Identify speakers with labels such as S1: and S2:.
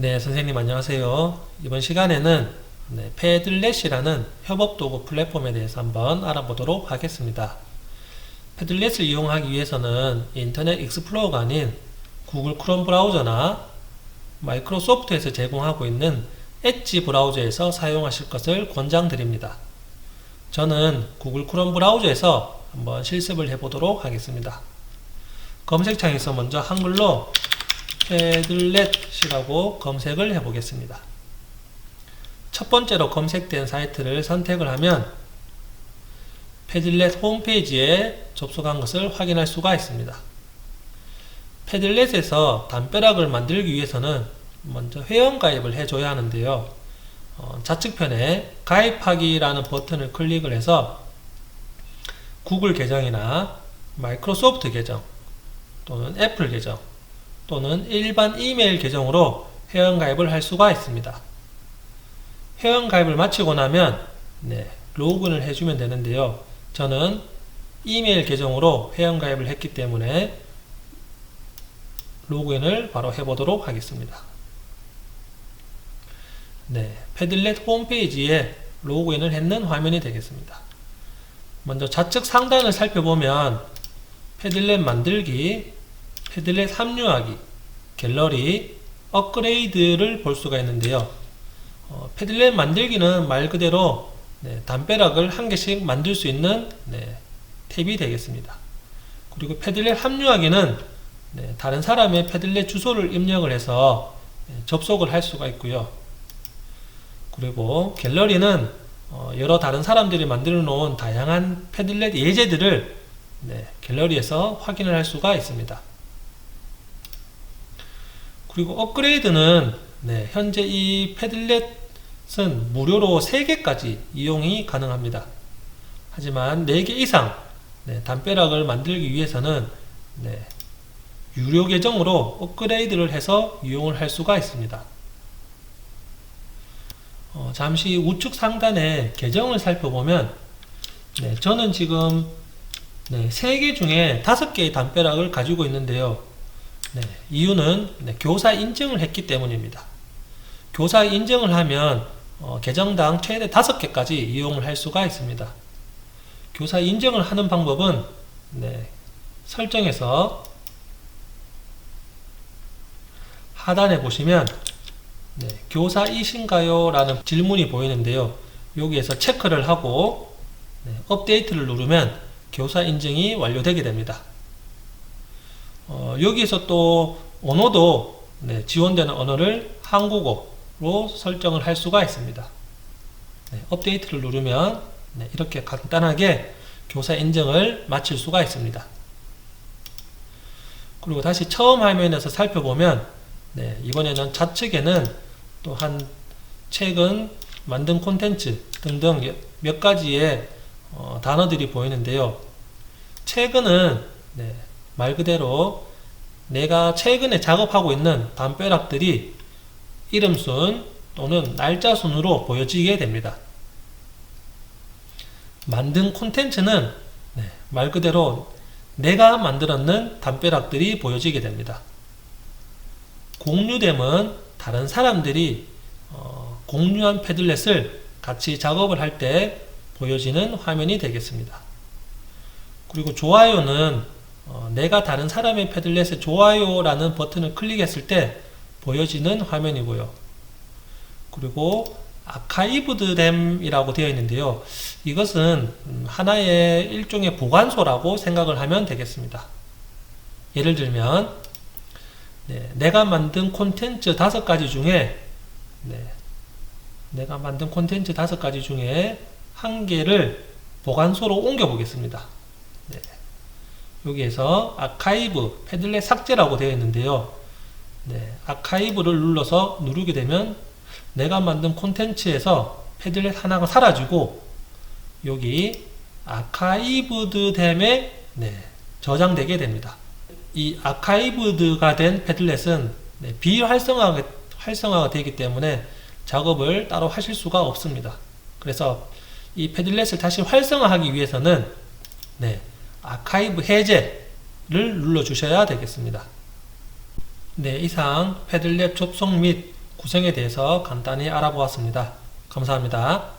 S1: 네, 선생님 안녕하세요. 이번 시간에는 네, 패들렛이라는 협업 도구 플랫폼에 대해서 한번 알아보도록 하겠습니다. 패들렛을 이용하기 위해서는 인터넷 익스플로어가 아닌 구글 크롬 브라우저나 마이크로소프트에서 제공하고 있는 엣지 브라우저에서 사용하실 것을 권장드립니다. 저는 구글 크롬 브라우저에서 한번 실습을 해보도록 하겠습니다. 검색창에서 먼저 한글로 패들렛이라고 검색을 해 보겠습니다. 첫 번째로 검색된 사이트를 선택을 하면 패들렛 홈페이지에 접속한 것을 확인할 수가 있습니다. 패들렛에서 담벼락을 만들기 위해서는 먼저 회원가입을 해줘야 하는데요. 어, 좌측편에 가입하기라는 버튼을 클릭을 해서 구글 계정이나 마이크로소프트 계정 또는 애플 계정 또는 일반 이메일 계정으로 회원가입을 할 수가 있습니다. 회원가입을 마치고 나면 네, 로그인을 해주면 되는데요. 저는 이메일 계정으로 회원가입을 했기 때문에 로그인을 바로 해보도록 하겠습니다. 네, 패들렛 홈페이지에 로그인을 했는 화면이 되겠습니다. 먼저 좌측 상단을 살펴보면 패들렛 만들기, 패들렛 합류하기, 갤러리, 업그레이드를 볼 수가 있는데요. 어, 패들렛 만들기는 말 그대로 네, 담벼락을 한 개씩 만들 수 있는 네, 탭이 되겠습니다. 그리고 패들렛 합류하기는 네, 다른 사람의 패들렛 주소를 입력을 해서 네, 접속을 할 수가 있고요. 그리고 갤러리는 어, 여러 다른 사람들이 만들어 놓은 다양한 패들렛 예제들을 네, 갤러리에서 확인을 할 수가 있습니다. 그리고 업그레이드는 네, 현재 이 패들렛은 무료로 3개까지 이용이 가능합니다. 하지만 4개 이상 네, 담벼락을 만들기 위해서는 네, 유료 계정으로 업그레이드를 해서 이용을 할 수가 있습니다. 어, 잠시 우측 상단에 계정을 살펴보면 네, 저는 지금 네, 3개 중에 5개의 담벼락을 가지고 있는데요. 네, 이유는 네, 교사 인증을 했기 때문입니다. 교사 인증을 하면 어, 계정당 최대 5개까지 이용을 할 수가 있습니다. 교사 인증을 하는 방법은 네, 설정에서 하단에 보시면 네, 교사이신가요? 라는 질문이 보이는데요. 여기에서 체크를 하고 네, 업데이트를 누르면 교사 인증이 완료되게 됩니다. 어, 여기에서 또 언어도 네, 지원되는 언어를 한국어로 설정을 할 수가 있습니다. 네, 업데이트를 누르면 네, 이렇게 간단하게 교사 인증을 마칠 수가 있습니다. 그리고 다시 처음 화면에서 살펴보면 네, 이번에는 좌측에는 또한 최근 만든 콘텐츠 등등 몇 가지의 어, 단어들이 보이는데요. 최근은 네, 말 그대로 내가 최근에 작업하고 있는 담벼락들이 이름순 또는 날짜 순으로 보여지게 됩니다. 만든 콘텐츠는 네, 말 그대로 내가 만들었는 담벼락들이 보여지게 됩니다. 공유됨은 다른 사람들이 어, 공유한 패들렛을 같이 작업을 할 때 보여지는 화면이 되겠습니다. 그리고 좋아요는 어, 내가 다른 사람의 패들렛에 좋아요라는 버튼을 클릭했을 때 보여지는 화면이고요. 그리고 아카이브드램이라고 되어 있는데요. 이것은 음, 하나의 일종의 보관소라고 생각을 하면 되겠습니다. 예를 들면 네, 내가 만든 콘텐츠 다섯 가지 중에 네, 내가 만든 콘텐츠 다섯 가지 중에 한 개를 보관소로 옮겨 보겠습니다. 네, 여기에서 아카이브 패들렛 삭제라고 되어 있는데요. 네, 아카이브를 눌러서 누르게 되면 내가 만든 콘텐츠에서 패들렛 하나가 사라지고 여기 아카이브드됨에 네, 저장되게 됩니다. 이 아카이브드가 된 패들렛은 네, 비활성화가, 활성화가 되기 때문에 작업을 따로 하실 수가 없습니다. 그래서 이 패들렛을 다시 활성화하기 위해서는 네, 아카이브 해제를 눌러 주셔야 되겠습니다. 네, 이상 패들렛 접속 및 구성에 대해서 간단히 알아보았습니다. 감사합니다.